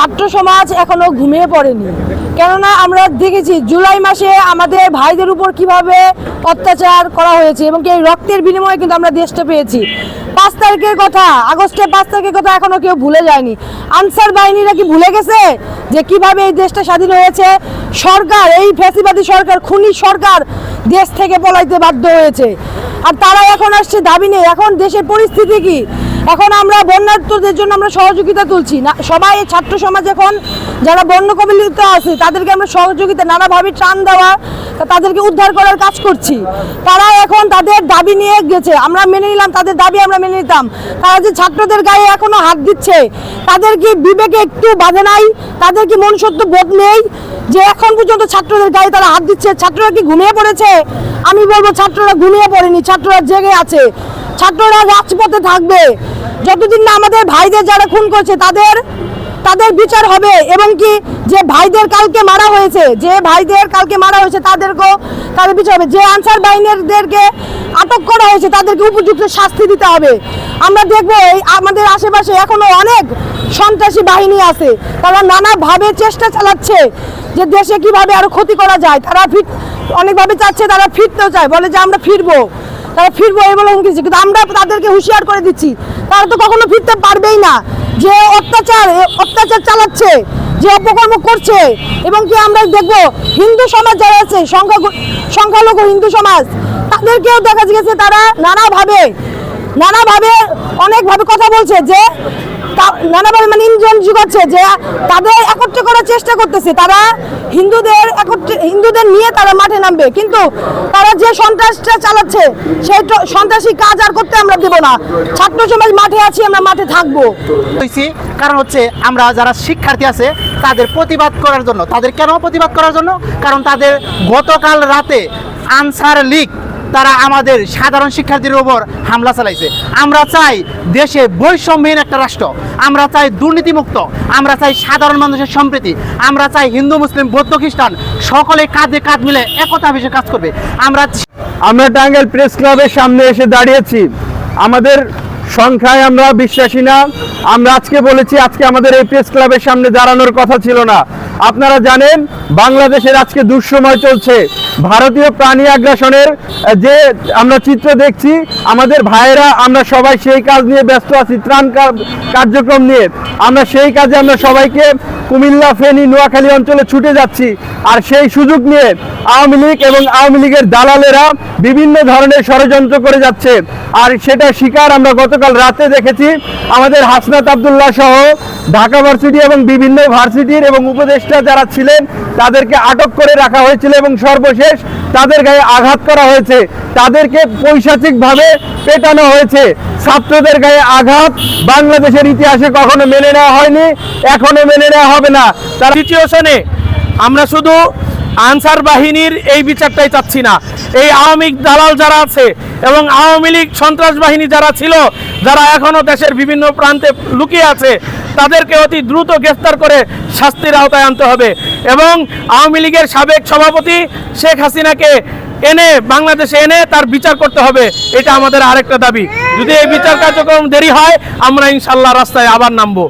ছাত্র সমাজ এখনও ঘুমিয়ে পড়েনি। কেননা আমরা দেখেছি জুলাই মাসে আমাদের ভাইদের উপর কীভাবে অত্যাচার করা হয়েছে এবং এই রক্তের বিনিময়ে কিন্তু আমরা দেশটা পেয়েছি। পাঁচ তারিখের কথা, আগস্টের পাঁচ তারিখের কথা এখনও কেউ ভুলে যায়নি। আনসার বাহিনীরা কি ভুলে গেছে যে কীভাবে এই দেশটা স্বাধীন হয়েছে? সরকার, এই ফ্যাসিবাদী সরকার, খুনি সরকার দেশ থেকে পলাইতে বাধ্য হয়েছে। আর তারা এখন আসছে দাবি নেই এখন দেশের পরিস্থিতি কি? এখন আমরা বন্যার্থদের জন্য আমরা সহযোগিতা তুলছি। না, সবাই ছাত্র সমাজ এখন যারা বন্য কবিলিত আছে, তাদেরকে আমরা সহযোগিতা, নানাভাবে ত্রাণ দেওয়া, তাদেরকে উদ্ধার করার কাজ করছি। তারা এখন তাদের দাবি নিয়ে গেছে। আমরা মেনে নিলাম, তাদের দাবি আমরা মেনে নিতাম। তারা যে ছাত্রদের গায়ে এখনও হাত দিচ্ছে, তাদের কি বিবেকে একটু বাধে নাই? তাদের কি মনুষ্যত্ব বোধ নেই? যে এখন পর্যন্ত ছাত্রদের গায়ে তারা হাত দিচ্ছে, ছাত্ররা কি ঘুমিয়ে পড়েছে? আমি বলব ছাত্ররা ঘুমিয়ে পড়েনি, ছাত্ররা জেগে আছে। ছাত্ররা রাজপথে থাকবে। যতদিন না আমাদের ভাইদের যারা খুন করছে, তাদের তাদের বিচার হবে। এবং কি, যে ভাইদের কালকে মারা হয়েছে, যে ভাইদের কালকে মারা হয়েছে, তাদেরকেও তাদের বিচার হবে। যে আনসার বাহিনীদেরকে আটক করা হয়েছে, তাদেরকে উপযুক্ত শাস্তি দিতে হবে। আমরা দেখব এই আমাদের আশেপাশে এখনও অনেক সন্ত্রাসী বাহিনী আছে। তারা নানাভাবে চেষ্টা চালাচ্ছে যে দেশে কীভাবে আরও ক্ষতি করা যায়। তারা ফিট, অনেকভাবে চাচ্ছে তারা ফিরতেও চায়। বলে যে আমরা ফিরবো। তারা ফিরবো এই বলে হুমকি। কিন্তু আমরা তাদেরকে হুঁশিয়ার করে দিচ্ছি তারা তো কখনো ফিরতে পারবেই না যে অত্যাচার অত্যাচার চালাচ্ছে, যে অপকর্ম করছে এবং কি আমরা দেখব হিন্দু সমাজ যারা আছে সংখ্যা সংখ্যালঘু হিন্দু সমাজ, তাদেরকেও দেখা গেছে তারা নানাভাবে নানাভাবে অনেকভাবে কথা বলছে যে নানাভাবে মানে ইন্ধন যুগাচ্ছে যে তাদের একত্র করার চেষ্টা করতেছে। তারা হিন্দুদের একত্রে হিন্দুদের নিয়ে তারা মাঠে নামবে। কিন্তু তারা যে সন্ত্রাসটা চালাচ্ছে, সেই সন্ত্রাসী কাজ আর করতে আমরা দেব না। ছাত্র সমাজ মাঠে আছি, আমরা মাঠে থাকব। কারণ হচ্ছে আমরা যারা শিক্ষার্থী আছে, তাদের প্রতিবাদ করার জন্য। তাদের কেন প্রতিবাদ করার জন্য? কারণ তাদের গতকাল রাতে আনসার লীগ তারা আমাদের সাধারণ শিক্ষার্থীর উপর হামলা চালাইছে। আমরা চাই দেশে বৈষম্যহীন একটা রাষ্ট্র। আমরা চাই দুর্নীতিমুক্ত। আমরা চাই সাধারণ মানুষের সম্প্রীতি। আমরা চাই হিন্দু, মুসলিম, বৌদ্ধ, খ্রিস্টান সকলে কাঁধে কাঁধ মিলে একতা বিষয়ে কাজ করবে। আমরা আমরা টাঙ্গাইল প্রেস ক্লাবের সামনে এসে দাঁড়িয়েছি। আমাদের সংখ্যায় আমরা বিশ্বাসী না। আমরা আজকে বলেছি, আজকে আমাদের এই প্রেস ক্লাবের সামনে দাঁড়ানোর কথা ছিল না। আপনারা জানেন, বাংলাদেশের আজকে দুঃসময় চলছে। ভারতীয় প্রাণী আগ্রাসনের যে আমরা চিত্র দেখছি, আমাদের ভাইয়েরা, আমরা সবাই সেই কাজ নিয়ে ব্যস্ত আছি, ত্রাণ কার্যক্রম নিয়ে। আমরা সেই কাজে আমরা সবাইকে কুমিল্লা, ফেনী, নোয়াখালী অঞ্চলে ছুটে যাচ্ছি। আর সেই সুযোগ নিয়ে আওয়ামী লীগ এবং আওয়ামী লীগের দালালেরা বিভিন্ন ধরনের ষড়যন্ত্র করে যাচ্ছে। আর সেটা শিকার আমরা গতকাল রাতে দেখেছি। আমাদের হাসনাত আবদুল্লাহ সহ ঢাকা ভার্সিটি এবং বিভিন্ন ভার্সিটির এবং উপদেষ্টা যারা ছিলেন, তাদেরকে আটক করে রাখা হয়েছিল এবং সর্বশেষ তাদের গায়ে আঘাত করা হয়েছে। তাদেরকে পৈশাচিকভাবে পেটানো হয়েছে। ছাত্রদের গায়ে আঘাত বাংলাদেশের ইতিহাসে কখনো মেনে নেওয়া হয়নি, এখনও মেনে নেওয়া হবে না। তারা সিচুয়েশনে আমরা শুধু আনসার বাহিনীর এই বিচারটাই চাচ্ছি না। এই আওয়ামী দালাল যারা আছে এবং আওয়ামী লীগ সন্ত্রাস বাহিনী যারা ছিল, যারা এখনও দেশের বিভিন্ন প্রান্তে লুকিয়ে আছে, তাদেরকে অতি দ্রুত গ্রেফতার করে শাস্তির আওতায় আনতে হবে। এবং আওয়ামী লীগের সাবেক সভাপতি শেখ হাসিনাকে এনে, বাংলাদেশে এনে তার বিচার করতে হবে। এটা আমাদের আরেকটা দাবি। যদি এই বিচার কার্যক্রম দেরি হয়, আমরা ইনশাল্লাহ রাস্তায় আবার নামবো।